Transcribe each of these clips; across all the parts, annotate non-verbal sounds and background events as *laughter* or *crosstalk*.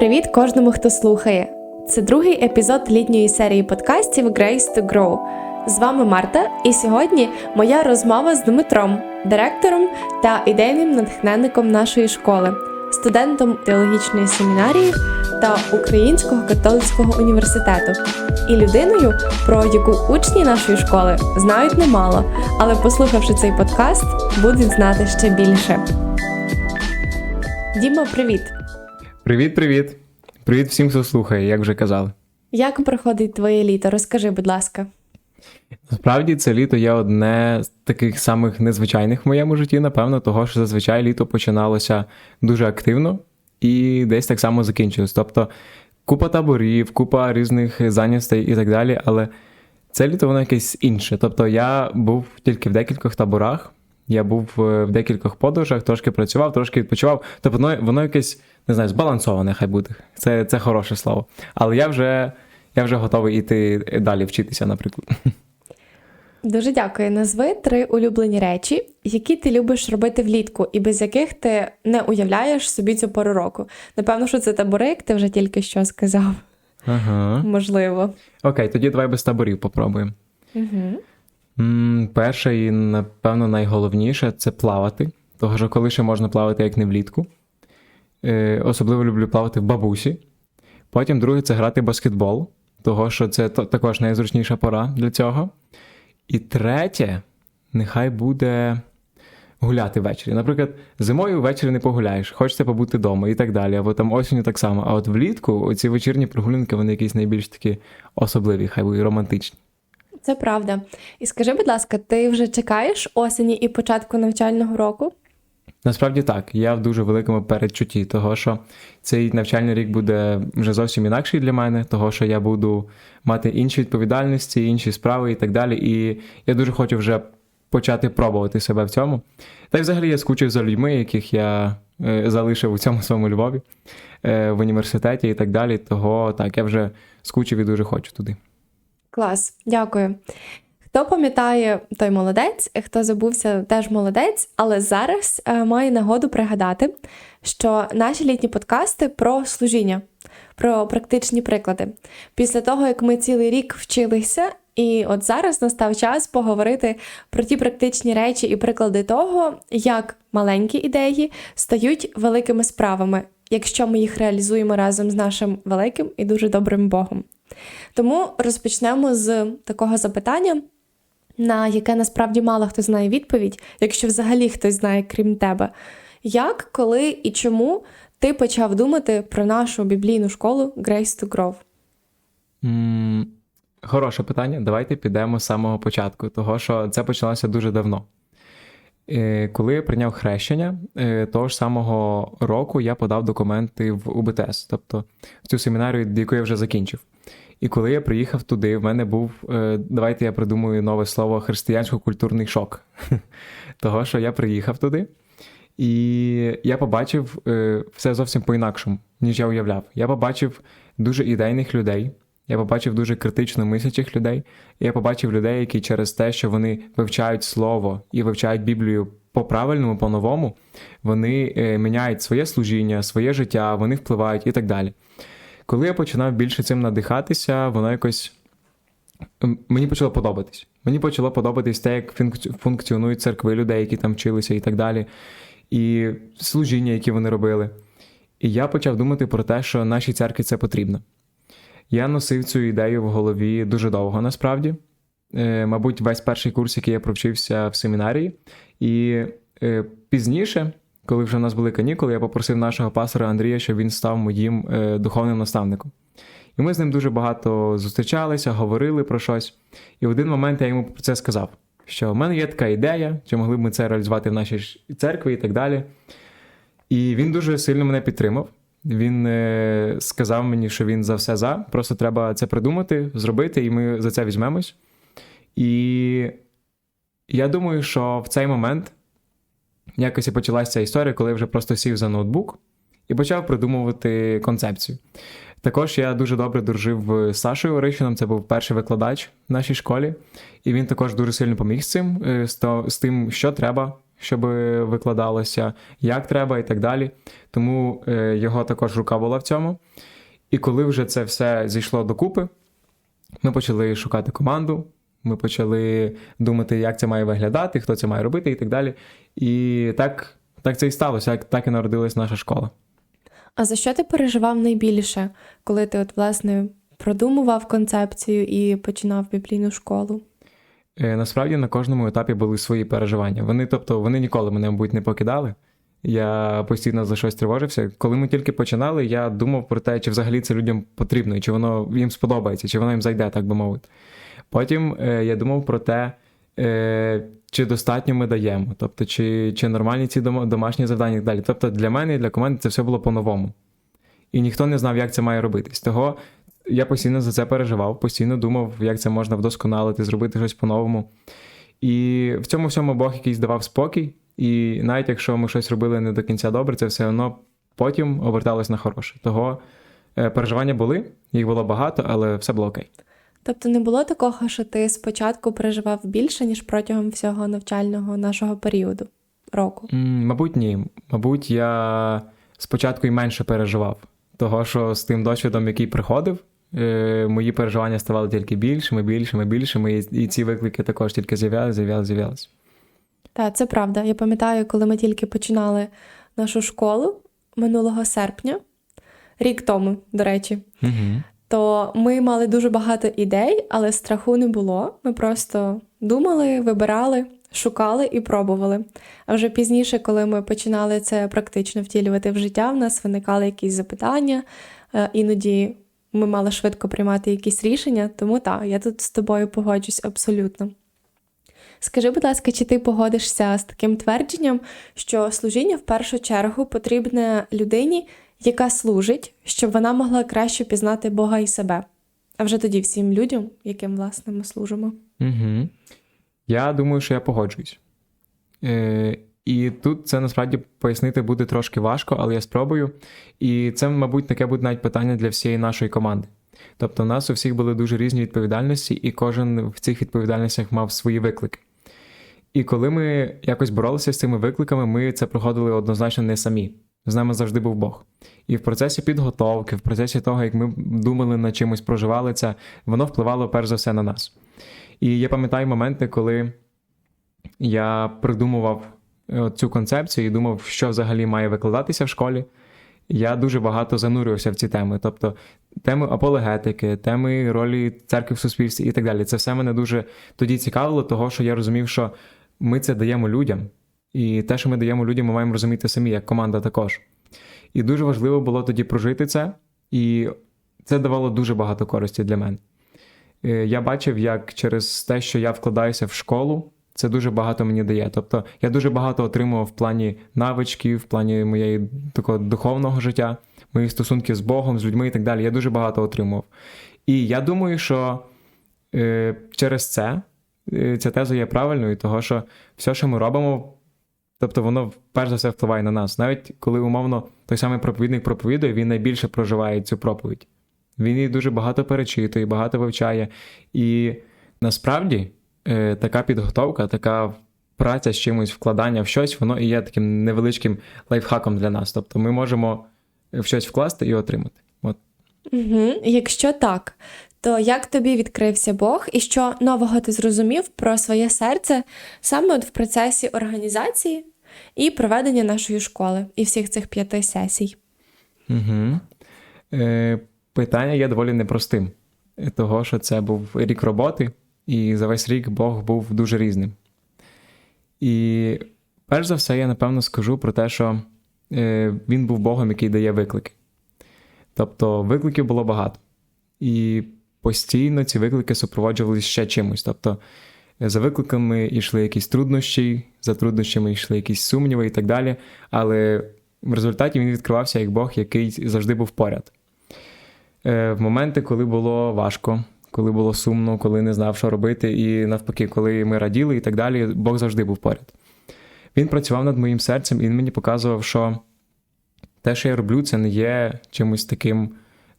Привіт кожному, хто слухає. Це другий епізод літньої серії подкастів Grace to Grow. З вами Марта, і сьогодні моя розмова з Дмитром, директором та ідейним натхненником нашої школи, студентом теологічної семінарії та Українського католицького університету, і людиною, про яку учні нашої школи знають немало, але послухавши цей подкаст, будуть знати ще більше. Діма, привіт! Привіт, привіт. Привіт всім, хто слухає, як вже казали. Як проходить твоє літо? Розкажи, будь ласка. Насправді, це літо є одне з таких самих незвичайних в моєму житті, напевно, того, що зазвичай літо починалося дуже активно і десь так само закінчилось. Тобто купа таборів, купа різних зайнятостей і так далі. Але це літо воно якесь інше. Тобто я був тільки в декількох таборах. Я був е, в декількох подорожах, трошки працював, трошки відпочивав. Тобто воно, воно якесь, не знаю, збалансоване, хай буде. Це це хороше слово. Але я вже я вже готовий йти далі вчитися, наприклад. Дуже дякую. Назви три улюблені речі, які ти любиш робити влітку, і без яких ти не уявляєш собі цю пору року. Напевно, що це табори, як ти вже тільки що сказав. Ага. Можливо. Окей, тоді давай без таборів попробуємо. Угу. Перше і, напевно, найголовніше це плавати. Того що коли ще можна плавати, як не влітку. Е, Особливо люблю плавати в бабусі. Потім друге це грати баскетбол, того що це також найзручніша пора для цього. І третє, нехай буде гуляти ввечері. Наприклад, зимою ввечері не погуляєш, хочеться побути вдома і так далі. Або там осінню так само. А от влітку оці вечірні прогулянки, вони якісь найбільш такі особливі, хай будуть романтичні. Це правда. І скажи, будь ласка, ти вже чекаєш осені і початку навчального року? Насправді так, я в дуже великому передчутті, того що цей навчальний рік буде вже зовсім інакший для мене, того що я буду мати інші відповідальності, інші справи і так далі. І я дуже хочу вже почати пробувати себе в цьому. Та й взагалі я скучив за людьми, яких я е, залишив у цьому своєму Львові е, в університеті і так далі. Того так, я вже скучив і дуже хочу туди. Клас, дякую. Хто пам'ятає, той молодець, хто забувся, теж молодець, але зараз е, має нагоду пригадати, що наші літні подкасти про служіння, про практичні приклади. Після того, як ми цілий рік вчилися, і от зараз настав час поговорити про ті практичні речі і приклади того, як маленькі ідеї стають великими справами, якщо ми їх реалізуємо разом з нашим великим і дуже добрим Богом. Тому розпочнемо з такого запитання, на яке насправді мало хто знає відповідь, якщо взагалі хтось знає, крім тебе. Як, коли і чому ти почав думати про нашу біблійну школу Grace to Grow? Mm, хороше питання. Давайте підемо з самого початку, того що це почалося дуже давно. Е, коли я прийняв хрещення, е, того ж самого року я подав документи в УБТС, тобто в цю семінарію, яку я вже закінчив. І коли я приїхав туди, в мене був, е, давайте я придумаю нове слово християнсько-культурний шок. *laughs* Того, що я приїхав туди, і я побачив все зовсім по-інакшому, ніж я уявляв. Я побачив дуже ідейних людей, я побачив дуже критично мислячих людей, я побачив людей, які через те, що вони вивчають слово і вивчають Біблію по-правильному, по-новому, вони міняють своє служіння, своє життя, вони впливають і так далі. Коли я починав більше цим надихатися, воно якось мені почало подобатись. Мені почало подобатись те, як функціонують церкви людей, які там вчилися, і так далі, і служіння, які вони робили. І я почав думати про те, що нашій церкві це потрібно. Я носив цю ідею в голові дуже довго насправді. Мабуть, весь перший курс, який я провчився в семінарії, і пізніше коли вже в нас були канікули, я попросив нашого пастора Андрія, щоб він став моїм е, духовним наставником. І ми з ним дуже багато зустрічалися, говорили про щось. І в один момент я йому про це сказав: що в мене є така ідея, чи могли б ми це реалізувати в нашій церкві і так далі. І він дуже сильно мене підтримав. Він е, сказав мені, що він за все за. Просто треба це придумати, зробити, і ми за це візьмемось. І я думаю, що в цей момент якось і почалася ця історія, коли я вже просто сів за ноутбук і почав придумувати концепцію. Також я дуже добре дружив з Сашою Орищином, це був перший викладач в нашій школі, і він також дуже сильно поміг з цим, е, з тим, що треба, щоб викладалося, як треба і так далі. Тому е, його також рука була в цьому. І коли вже це все зійшло докупи, ми почали шукати команду, ми почали думати, як це має виглядати, хто це має робити і так далі. І так, так це і сталося, так, так і народилась наша школа. А за що ти переживав найбільше, коли ти, от, власне, продумував концепцію і починав біблійну школу? Е, Насправді на кожному етапі були свої переживання. Вони, тобто, вони ніколи мене, мабуть, не покидали. Я постійно за щось тривожився. Коли ми тільки починали, я думав про те, чи взагалі це людям потрібно, і чи воно їм сподобається, чи воно їм зайде, так би мовити. Потім е, я думав про те, е, чи достатньо ми даємо, тобто, чи, чи нормальні ці домашні завдання і так далі. Тобто для мене і для команди це все було по-новому. І ніхто не знав, як це має робитись. Того я постійно за це переживав, постійно думав, як це можна вдосконалити, зробити щось по-новому. І в цьому всьому Бог якийсь давав спокій. І навіть якщо ми щось робили не до кінця добре, це все одно потім оберталось на хороше. Того е, переживання були, їх було багато, але все було окей. Тобто не було такого, що ти спочатку переживав більше, ніж протягом всього навчального нашого періоду року? М, Мабуть, ні. Мабуть, я спочатку і менше переживав. Того, що з тим досвідом, який приходив, е, мої переживання ставали тільки більшими, більшими, більшими, і, і ці виклики також тільки з'являлися, з'являлися, з'являлися. Так, це правда. Я пам'ятаю, коли ми тільки починали нашу школу минулого серпня, рік тому, до речі, Угу. То ми мали дуже багато ідей, але страху не було. Ми просто думали, вибирали, шукали і пробували. А вже пізніше, коли ми починали це практично втілювати в життя, в нас виникали якісь запитання, е, іноді ми мали швидко приймати якісь рішення, тому так, я тут з тобою погоджусь абсолютно. Скажи, будь ласка, чи ти погодишся з таким твердженням, що служіння в першу чергу потрібне людині, яка служить, щоб вона могла краще пізнати Бога і себе, а вже тоді всім людям, яким власне ми служимо? Угу. Я думаю, що я погоджуюсь. Е, і тут це насправді пояснити буде трошки важко, але я спробую. І це, мабуть, таке буде навіть питання для всієї нашої команди. Тобто, у нас у всіх були дуже різні відповідальності, і кожен в цих відповідальностях мав свої виклики. І коли ми якось боролися з цими викликами, ми це проходили однозначно не самі. З нами завжди був Бог. І в процесі підготовки, в процесі того, як ми думали над чимось, проживали це, воно впливало перш за все на нас. І я пам'ятаю моменти, коли я придумував е, цю концепцію і думав, що взагалі має викладатися в школі. Я дуже багато занурювався в ці теми, тобто теми апологетики, теми ролі церкви в суспільстві і так далі. Це все мене дуже тоді цікавило, того що я розумів, що ми це даємо людям, і те, що ми даємо людям, ми маємо розуміти самі, як команда також. І дуже важливо було тоді прожити це, і це давало дуже багато користі для мене. Е, Я бачив, як через те, що я вкладаюся в школу, це дуже багато мені дає. Тобто я дуже багато отримував в плані навичків, в плані моєї такого духовного життя, моїх стосунків з Богом, з людьми і так далі. Я дуже багато отримував. І я думаю, що е, через це е, ця теза є правильною, того що все, що ми робимо, тобто воно перш за все впливає на нас. Навіть коли умовно той самий проповідник проповідує, він найбільше проживає цю проповідь. Він її дуже багато перечитує, багато вивчає. І насправді е, така підготовка, така праця з чимось, вкладання в щось, воно і є таким невеличким лайфхаком для нас. Тобто ми можемо в щось вкласти і отримати. От. Угу. Якщо так, то як тобі відкрився Бог і що нового ти зрозумів про своє серце саме от в процесі організації і проведення нашої школи і всіх цих п'яти сесій? Угу. Е, питання є доволі непростим, того що це був рік роботи, і за весь рік Бог був дуже різним. І перш за все, я напевно скажу про те, що е, він був Богом, який дає виклики. Тобто викликів було багато. І постійно ці виклики супроводжувалися ще чимось. Тобто, за викликами йшли якісь труднощі, за труднощами йшли якісь сумніви і так далі. Але в результаті він відкривався як Бог, який завжди був поряд. Е, В моменти, коли було важко, коли було сумно, коли не знав, що робити, і навпаки, коли ми раділи і так далі, Бог завжди був поряд. Він працював над моїм серцем, і він мені показував, що те, що я роблю, це не є чимось таким,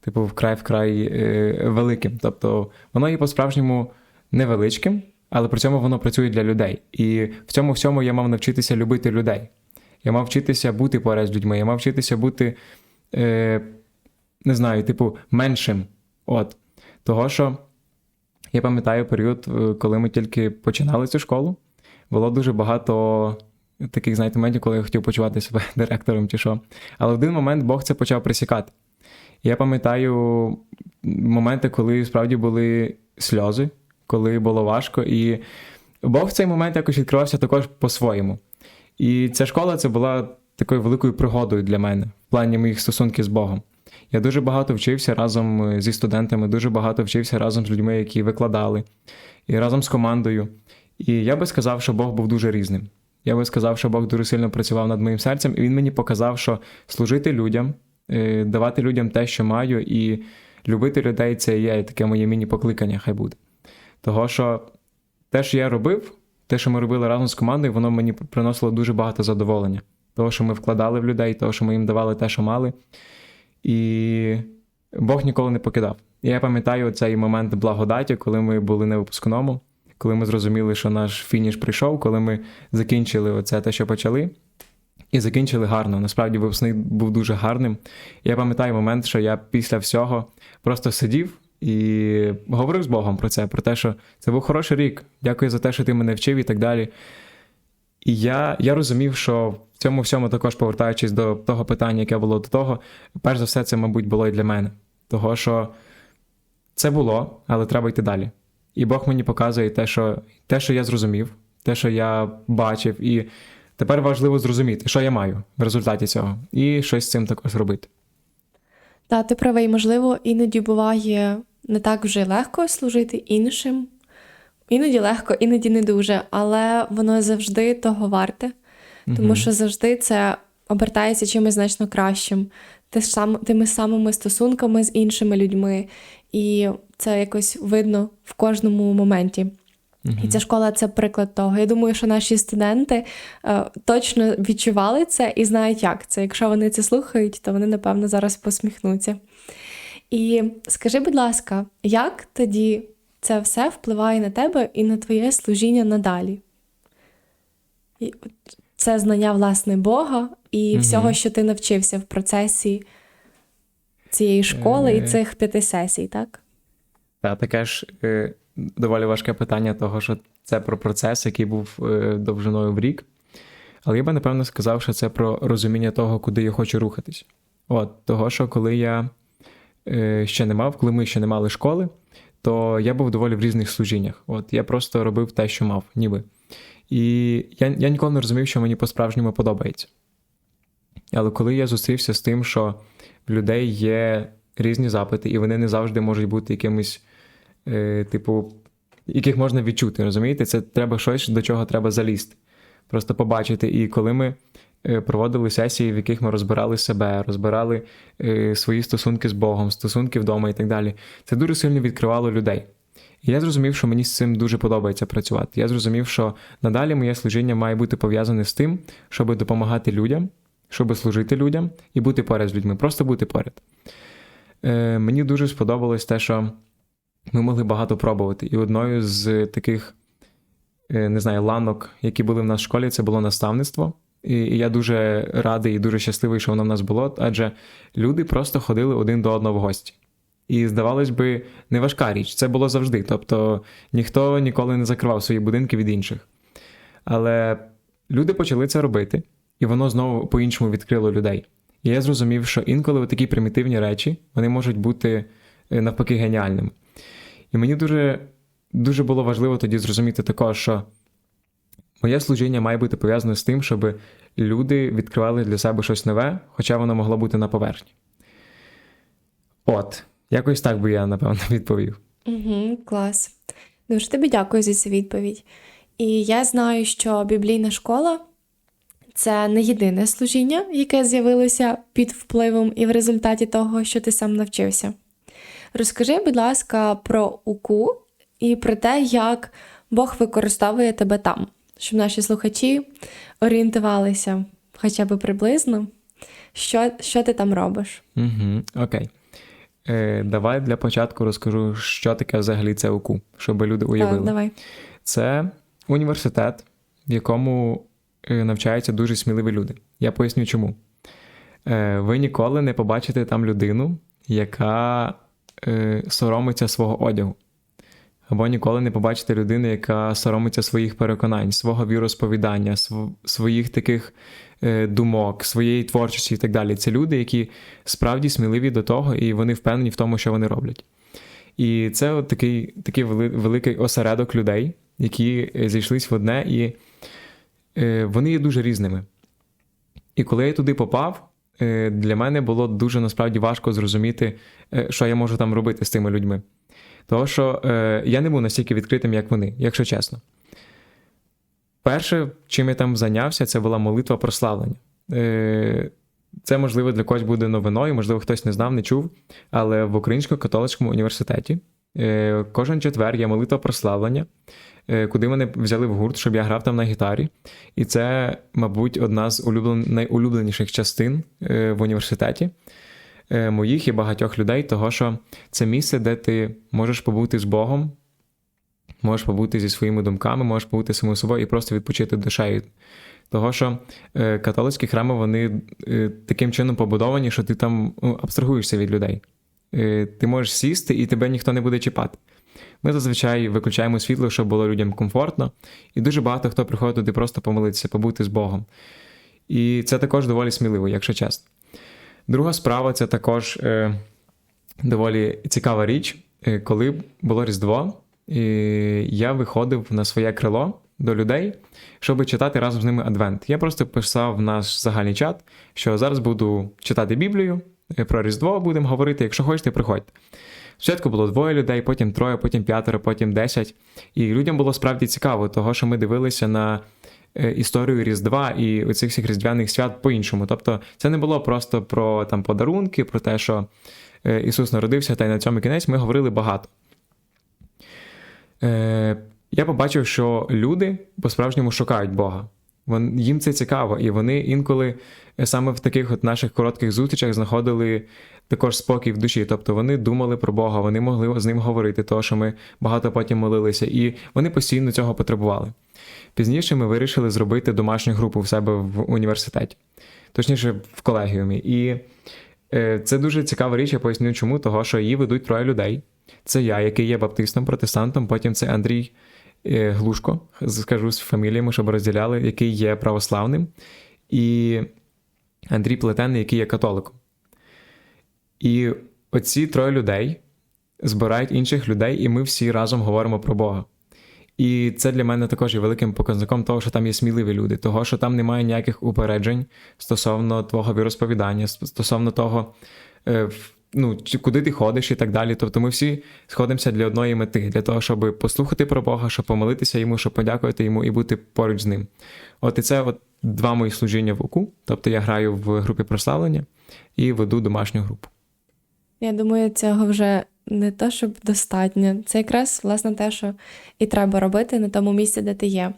типу, вкрай-вкрай е, великим. Тобто, воно є по-справжньому невеличким, але при цьому воно працює для людей. І в цьому всьому я мав навчитися любити людей. Я мав вчитися бути поряд з людьми, я мав вчитися бути, е, не знаю, типу, меншим. От. Того, що я пам'ятаю період, е, коли ми тільки починали цю школу, було дуже багато таких, знаєте, моментів, коли я хотів почувати себе *laughs* директором чи що. Але в один момент Бог це почав присікати. Я пам'ятаю моменти, коли справді були сльози, коли було важко, і Бог в цей момент якось відкривався також по-своєму. І ця школа це була такою великою пригодою для мене в плані моїх стосунків з Богом. Я дуже багато вчився разом е, зі студентами, дуже багато вчився разом з людьми, які викладали, і разом з командою. І я би сказав, що Бог був дуже різним. Я би сказав, що Бог дуже сильно працював над моїм серцем, і він мені показав, що служити людям, е, давати людям те, що маю, і любити людей це є таке моє міні-покликання, хай буде. Того, що те, що я робив, те, що ми робили разом з командою, воно мені приносило дуже багато задоволення. Того, що ми вкладали в людей, того, що ми їм давали те, що мали. І Бог ніколи не покидав. Я пам'ятаю цей момент благодаті, коли ми були на випускному, коли ми зрозуміли, що наш фініш прийшов, коли ми закінчили оце те, що почали. І закінчили гарно. Насправді випускний був дуже гарним. Я пам'ятаю момент, що я після всього просто сидів і говорив з Богом про це, про те, що це був хороший рік. Дякую за те, що ти мене вчив і так далі. І я, я розумів, що в цьому всьому також повертаючись до того питання, яке було до того, перш за все, це, мабуть, було і для мене. Того, що це було, але треба йти далі. І Бог мені показує те, що, те, що я зрозумів, те, що я бачив, і тепер важливо зрозуміти, що я маю в результаті цього, і щось з цим також робити. Та ти правий, можливо, іноді буває не так вже легко служити іншим. Іноді легко, іноді не дуже, але воно завжди того варте, тому Мгм. що завжди це обертається чимось значно кращим, тими самими стосунками з іншими людьми, і це якось видно в кожному моменті. І ця школа це приклад того. Я думаю, що наші студенти е, точно відчували це і знають, як це. Якщо вони це слухають, то вони, напевно, зараз посміхнуться. І скажи, будь ласка, як тоді це все впливає на тебе і на твоє служіння надалі? І це знання власне Бога і Мгм. всього, що ти навчився в процесі цієї школи і Е. цих п'яти сесій, так? Та таке ж е, доволі важке питання, того, що це про процес, який був е, довжиною в рік. Але я би напевно сказав, що це про розуміння того, куди я хочу рухатись. От, того, що коли я ще не мав, коли ми ще не мали школи, то я був доволі в різних служіннях. От я просто робив те, що мав, ніби. І я, я ніколи не розумів, що мені по-справжньому подобається. Але коли я зустрівся з тим, що в людей є різні запити, і вони не завжди можуть бути якимось, е, типу, яких можна відчути, розумієте? Це треба щось, до чого треба залізти, просто побачити. І коли ми е, проводили сесії, в яких ми розбирали себе, розбирали е, свої стосунки з Богом, стосунки вдома і так далі, це дуже сильно відкривало людей. І я зрозумів, що мені з цим дуже подобається працювати. Я зрозумів, що надалі моє служіння має бути пов'язане з тим, щоб допомагати людям, щоб служити людям і бути поряд з людьми, просто бути поряд. Е, мені дуже сподобалось те, що ми могли багато пробувати. І одною з таких, е, не знаю, ланок, які були в нас в школі, це було наставництво. І я дуже радий і дуже щасливий, що воно в нас було, адже люди просто ходили один до одного в гості. І, здавалось би, не важка річ, це було завжди. Тобто ніхто ніколи не закривав свої будинки від інших. Але люди почали це робити, і воно знову по-іншому відкрило людей. І я зрозумів, що інколи такі примітивні речі вони можуть бути е, навпаки геніальними. І мені дуже, дуже було важливо тоді зрозуміти також, що моє служіння має бути пов'язане з тим, щоб люди відкривали для себе щось нове, хоча воно могло бути на поверхні. От, якось так би я, напевно, *laughs* відповів. Угу, клас. Дуже тобі дякую за цю відповідь. І я знаю, що біблійна школа це не єдине служіння, яке з'явилося під впливом і в результаті того, що ти сам навчився. Розкажи, будь ласка, про УКУ і про те, як Бог використовує тебе там, щоб наші слухачі орієнтувалися хоча б приблизно, що, що ти там робиш. Угу, окей. Е, давай для початку розкажу, що таке взагалі це УКУ, щоб люди Так, уявили. давай. це університет, в якому е, навчаються дуже сміливі люди. Я поясню чому. Е, Ви ніколи не побачите там людину, яка е, соромиться свого одягу. Або ніколи не побачите людину, яка соромиться своїх переконань, свого віросповідання, св- своїх таких е, думок, своєї творчості і так далі. Це люди, які справді сміливі до того, і вони впевнені в тому, що вони роблять. І це от такий, такий вели- великий осередок людей, які е, зійшлись в одне, і е, вони є дуже різними. І коли я туди попав, е, для мене було дуже насправді важко зрозуміти, е, що я можу там робити з тими людьми. Тому що е, я не був настільки відкритим, як вони, якщо чесно. Перше, чим я там зайнявся, це була молитва прославлення. Е, це, можливо, для когось буде новиною, можливо, хтось не знав, не чув. Але в Українському католицькому університеті е, кожен четвер є молитва прославлення, е, куди мене взяли в гурт, щоб я грав там на гітарі. І це, мабуть, одна з улюблен... найулюбленіших частин е, в університеті моїх і багатьох людей, того що це місце, де ти можеш побути з Богом, можеш побути зі своїми думками, можеш побути самим собою і просто відпочити душею. Того, що е, католицькі храми вони е, таким чином побудовані, що ти там ну, абстрагуєшся від людей. Е, ти можеш сісти і тебе ніхто не буде чіпати. Ми зазвичай виключаємо світло, щоб було людям комфортно, і дуже багато хто приходить туди просто помолитися, побути з Богом. І це також доволі сміливо, якщо чесно. Друга справа це також е, доволі цікава річ. Е, коли було Різдво, е, я виходив на своє крило до людей, щоб читати разом з ними Адвент. Я просто писав в наш загальний чат, що зараз буду читати Біблію, е, про Різдво будемо говорити. Якщо хочете, приходьте. Спочатку було двоє людей, потім троє, потім п'ятеро, потім десять. І людям було справді цікаво, того, що ми дивилися на історію Різдва і оцих всіх різдвяних свят по-іншому. Тобто, це не було просто про там подарунки, про те, що е, Ісус народився, та й на цьому кінець ми говорили багато. Е, Я побачив, що люди по-справжньому шукають Бога. Їм це цікаво, і вони інколи е, саме в таких от наших коротких зустрічах знаходили також спокій в душі. Тобто вони думали про Бога, вони могли з ним говорити, тому що ми багато потім молилися, і вони постійно цього потребували. Пізніше ми вирішили зробити домашню групу в себе в університеті, точніше, в колегіумі. І е, це дуже цікава річ, я поясню, чому, того, що її ведуть троє людей. Це я, який є баптистом, протестантом, потім це Андрій е, Глушко, скажу з фаміліями, щоб розділяли, який є православним, і Андрій Плетенний, який є католиком. І оці троє людей збирають інших людей, і ми всі разом говоримо про Бога. І це для мене також є великим показником того, що там є сміливі люди, того, що там немає ніяких упереджень стосовно твого віросповідання, стосовно того, е, ну, куди ти ходиш і так далі. Тобто ми всі сходимося для одної мети, для того, щоб послухати про Бога, щоб помолитися йому, щоб подякувати йому і бути поруч з ним. От і це от два мої служіння в ОКУ. Тобто я граю в групі прославлення і веду домашню групу. Я думаю, цього вже не то, щоб достатньо. Це якраз власне те, що і треба робити на тому місці, де ти є.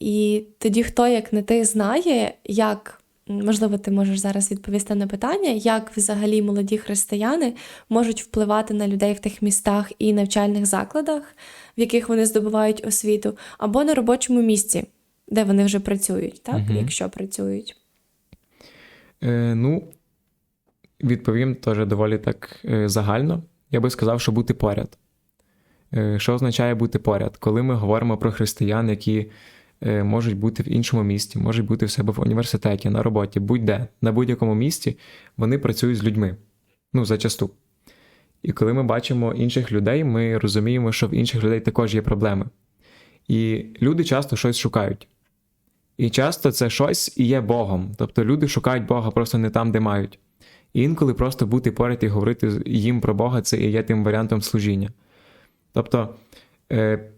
І тоді хто, як не ти, знає, як, можливо, ти можеш зараз відповісти на питання, як взагалі молоді християни можуть впливати на людей в тих містах і навчальних закладах, в яких вони здобувають освіту, або на робочому місці, де вони вже працюють, так? Мгм. якщо працюють. Е, ну, відповім теж доволі так е, загально. Я би сказав, що бути поряд. Е, що означає бути поряд? Коли ми говоримо про християн, які е, можуть бути в іншому місті, можуть бути в себе в університеті, на роботі, будь-де, на будь-якому місці, вони працюють з людьми. Ну, зачасту. І коли ми бачимо інших людей, ми розуміємо, що в інших людей також є проблеми. І люди часто щось шукають. І часто це щось і є Богом. Тобто люди шукають Бога просто не там, де мають. І інколи просто бути поряд і говорити їм про Бога це і є тим варіантом служіння. Тобто, е,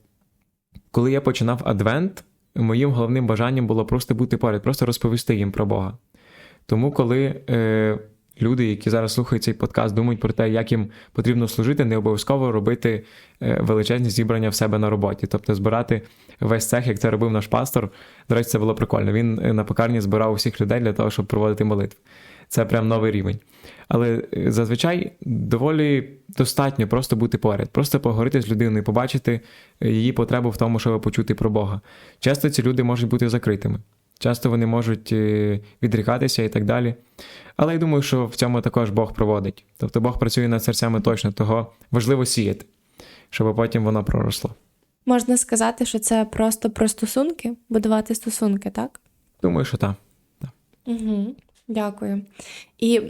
коли я починав Адвент, моїм головним бажанням було просто бути поряд, просто розповісти їм про Бога. Тому, коли е, люди, які зараз слухають цей подкаст, думають про те, як їм потрібно служити, не обов'язково робити е, величезні зібрання в себе на роботі, тобто збирати весь цех, як це робив наш пастор. До речі, це було прикольно. Він на пекарні збирав усіх людей для того, щоб проводити молитву. Це прям новий рівень. Але е, зазвичай доволі достатньо просто бути поряд, просто поговорити з людиною, побачити е, її потребу в тому, щоб почути про Бога. Часто ці люди можуть бути закритими, часто вони можуть е, відрікатися і так далі. Але я думаю, що в цьому також Бог проводить. Тобто Бог працює над серцями точно, того важливо сіяти, щоб потім воно проросло. Можна сказати, що це просто про стосунки, будувати стосунки, так? Думаю, що так. Угу. Дякую. І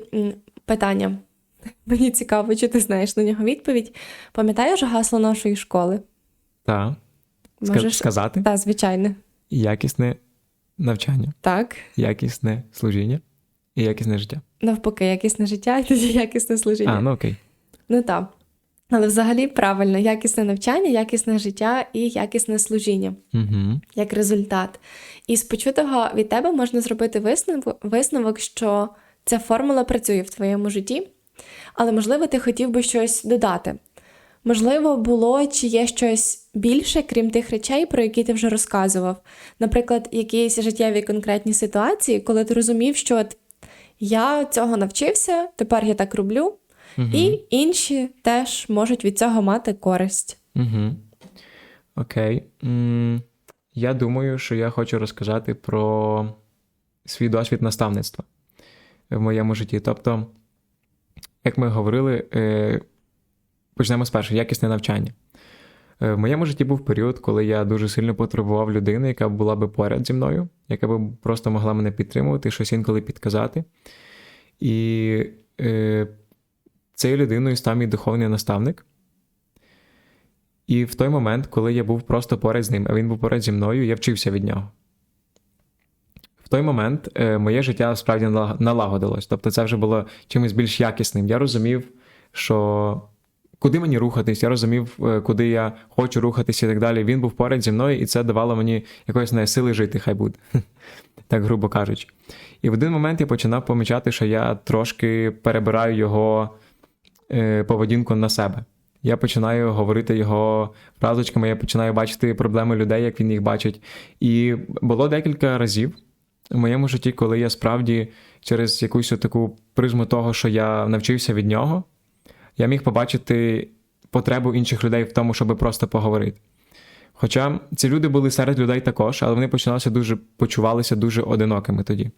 питання. *laughs* Мені цікаво, чи ти знаєш на нього відповідь. Пам'ятаєш гасло нашої школи? Так. Можеш Сказати Так, звичайно. якісне навчання, Так. якісне служіння і якісне життя. Навпаки, якісне життя і тоді якісне служіння. А, ну окей. Ну так. Але взагалі правильно, якісне навчання, якісне життя і якісне служіння Угу. як результат. І з почутого від тебе можна зробити висновок, висновок, що ця формула працює в твоєму житті, але можливо ти хотів би щось додати. Можливо, було чи є щось більше, крім тих речей, про які ти вже розказував. Наприклад, якісь життєві конкретні ситуації, коли ти розумів, що от я цього навчився, тепер я так роблю, Угу. і інші теж можуть від цього мати користь. Угу. Окей. м Я думаю, що я хочу розказати про свій досвід наставництва в моєму житті. Тобто, як ми говорили, е, почнемо з першого якісне навчання. Е, В моєму житті був період, коли я дуже сильно потребував людини, яка була би поряд зі мною, яка би просто могла мене підтримувати, щось інколи підказати. І е, цією людиною став мій духовний наставник. І в той момент, коли я був просто поряд з ним, а він був поряд зі мною, я вчився від нього. В той момент е, моє життя справді налагодилось. Тобто це вже було чимось більш якісним. Я розумів, що куди мені рухатись, я розумів, е, куди я хочу рухатись і так далі. Він був поряд зі мною, і це давало мені якоїсь не сили жити, хай буде, *laughs* так грубо кажучи. І в один момент я починав помічати, що я трошки перебираю його поведінку на себе. Я починаю говорити його фразочками, я починаю бачити проблеми людей, як він їх бачить. І було декілька разів в моєму житті, коли я справді через якусь таку призму того, що я навчився від нього, я міг побачити потребу інших людей в тому, щоб просто поговорити. Хоча ці люди були серед людей також, але вони починалися дуже почувалися дуже одинокими тоді.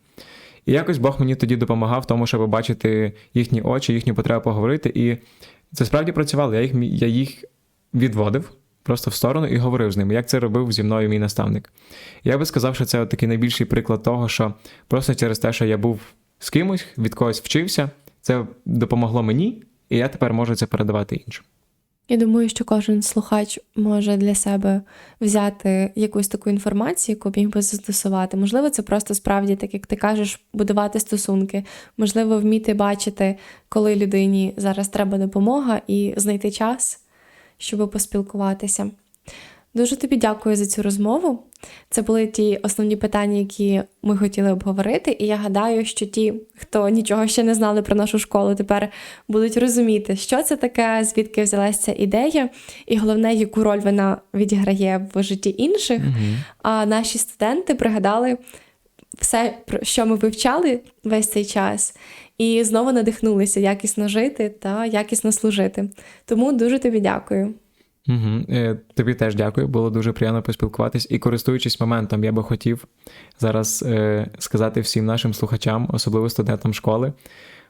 І якось Бог мені тоді допомагав в тому, щоб бачити їхні очі, їхню потребу поговорити. І це справді працювало. Я їх, я їх відводив просто в сторону і говорив з ними, як це робив зі мною мій наставник. Я би сказав, що це от такий найбільший приклад того, що просто через те, що я був з кимось, від когось вчився, це допомогло мені, і я тепер можу це передавати іншим. Я думаю, що кожен слухач може для себе взяти якусь таку інформацію, яку міг би застосувати. Можливо, це просто справді, так як ти кажеш, будувати стосунки, можливо, вміти бачити, коли людині зараз треба допомога, і знайти час, щоб поспілкуватися. Дуже тобі дякую за цю розмову. Це були ті основні питання, які ми хотіли обговорити. І я гадаю, що ті, хто нічого ще не знали про нашу школу, тепер будуть розуміти, що це таке, звідки взялася ця ідея, і головне, яку роль вона відіграє в житті інших. А наші студенти пригадали все, про що ми вивчали весь цей час, і знову надихнулися якісно жити та якісно служити. Тому дуже тобі дякую. Угу. Тобі теж дякую, було дуже приємно поспілкуватись. І користуючись моментом, я би хотів зараз е, сказати всім нашим слухачам, особливо студентам школи,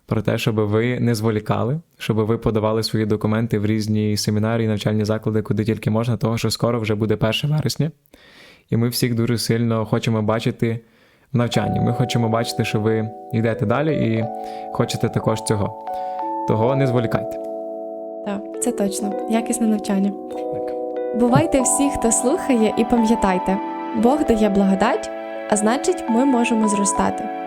про те, щоб ви не зволікали, щоб ви подавали свої документи в різні семінарії, навчальні заклади, куди тільки можна, того що скоро вже буде 1 вересня. І ми всіх дуже сильно хочемо бачити в навчанні. Ми хочемо бачити, що ви йдете далі і хочете також цього. Того не зволікайте. Це точно, якісне навчання. Так. Бувайте всі, хто слухає, і пам'ятайте, Бог дає благодать, а значить, ми можемо зростати.